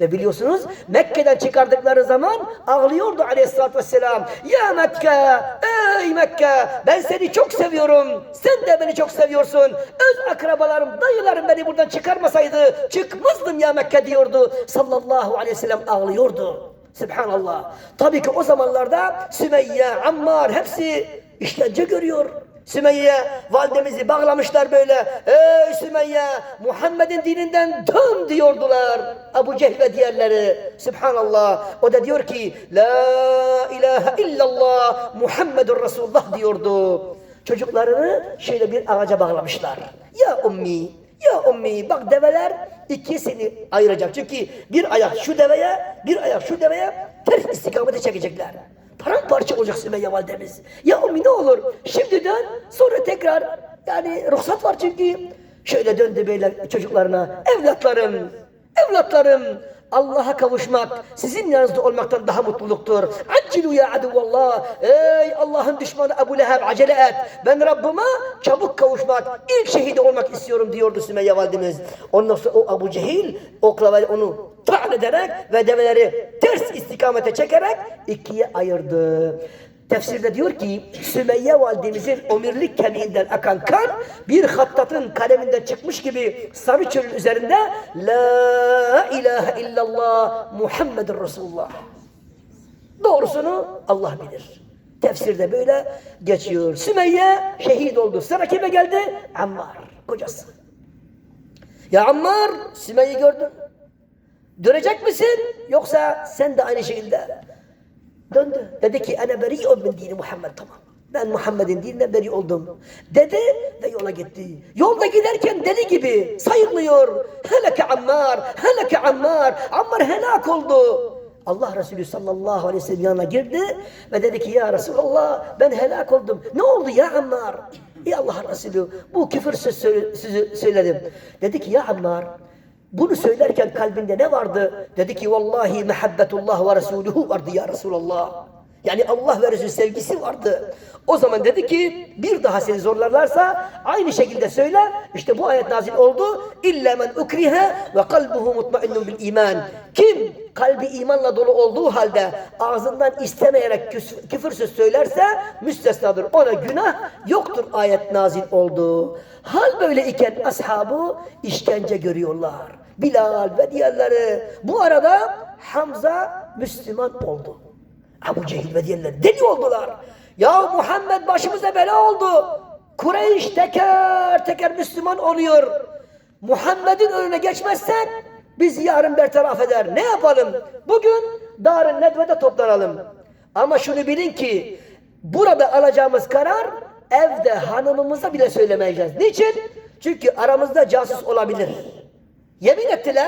Ve biliyorsunuz Mekke'den çıkardıkları zaman ağlıyordu aleyhissalatü vesselam. Ya Mekke, ey Mekke ben seni çok seviyorum. Sen de beni çok seviyorsun. Öz akrabalarım, dayılarım beni buradan çıkarmasaydı çıkmazdım ya Mekke diyordu. Sallallahu aleyhi ve sellem ağlıyordu. Subhanallah. Tabii ki o zamanlarda Sümeyye, Ammar hepsi işkence görüyor. Sümeyye validemizi bağlamışlar böyle. Ey Sümeyye Muhammed'in dininden dön diyordular. Ebu Cehil ve diğerleri. Subhanallah. O da diyor ki La ilahe illallah Muhammedur Resulullah diyordu. Çocuklarını şöyle bir ağaca bağlamışlar. Ya ummi ya ummi bak develer ikisini ayıracak. Çünkü bir ayak şu deveye, bir ayak şu deveye ters istikamete çekecekler. Paramparça olacak Sümeyye validemiz. Ya ummi ne olur şimdi dön sonra tekrar yani ruhsat var çünkü. Şöyle döndü böyle çocuklarına. Evlatlarım, evlatlarım Allah'a kavuşmak sizin yanınızda olmaktan daha mutluluktur. Accilu ya aduvallah. Ey Allah'ın düşmanı Ebu Leheb acele et. Ben Rabbime çabuk kavuşmak, ilk şehit olmak istiyorum diyordu Sümeyye validemiz. Ondan sonra o Ebu Cehil oklavayla onu ederek ve develeri ters istikamete çekerek ikiye ayırdı. Tefsirde diyor ki Sümeyye validemizin omirlik kemiğinden akan kan bir hattatın kaleminden çıkmış gibi sarı çölün üzerinde La ilahe illallah Muhammedur Resulullah. Doğrusunu Allah bilir. Tefsirde böyle geçiyor. Sümeyye şehit oldu. Sıra kime geldi? Ammar. Kocası. Ya Ammar Sümeyye'yi gördün. Dönecek misin? Yoksa sen de aynı şekilde. Döndü. Dedi ki ene beri'un min dini Muhammed tamam. Ben Muhammed'in dininden beri oldum. Dedi ve yola gitti. Yolda giderken deli gibi sayıklıyor. Heleke Ammar, heleke Ammar. Ammar helak oldu. Allah Resulü sallallahu aleyhi ve sellem yanına girdi ve dedi ki ya Resulallah ben helak oldum. Ne oldu ya Ammar? Ey Allah Resulü bu küfür söz söyledim. Dedi ki ya Ammar bunu söylerken kalbinde ne vardı? Dedi ki vallahi mehabbetullah ve resuluhu vardı ya Resulallah. Yani Allah ve Resul sevgisi vardı. O zaman dedi ki bir daha seni zorlarlarsa aynı şekilde söyle. İşte bu ayet nazil oldu. İlla men ukrihe ve kalbuhu mutmainnun bil iman. Kim kalbi imanla dolu olduğu halde ağzından istemeyerek küfür söz söylerse müstesnadır. Ona günah yoktur ayet nazil oldu. Hal böyle iken ashabı işkence görüyorlar. Bilal ve diğerleri. Bu arada Hamza Müslüman oldu. Abu Cehil ve diğerleri deli oldular. Ya Muhammed başımıza bela oldu. Kureyş teker teker Müslüman oluyor. Muhammed'in önüne geçmezsek bizi yarın bertaraf eder. Ne yapalım? Bugün Darın Nedve'de toplanalım. Ama şunu bilin ki burada alacağımız karar evde hanımımıza bile söylemeyeceğiz. Niçin? Çünkü aramızda casus olabilir. Yemin ettiler.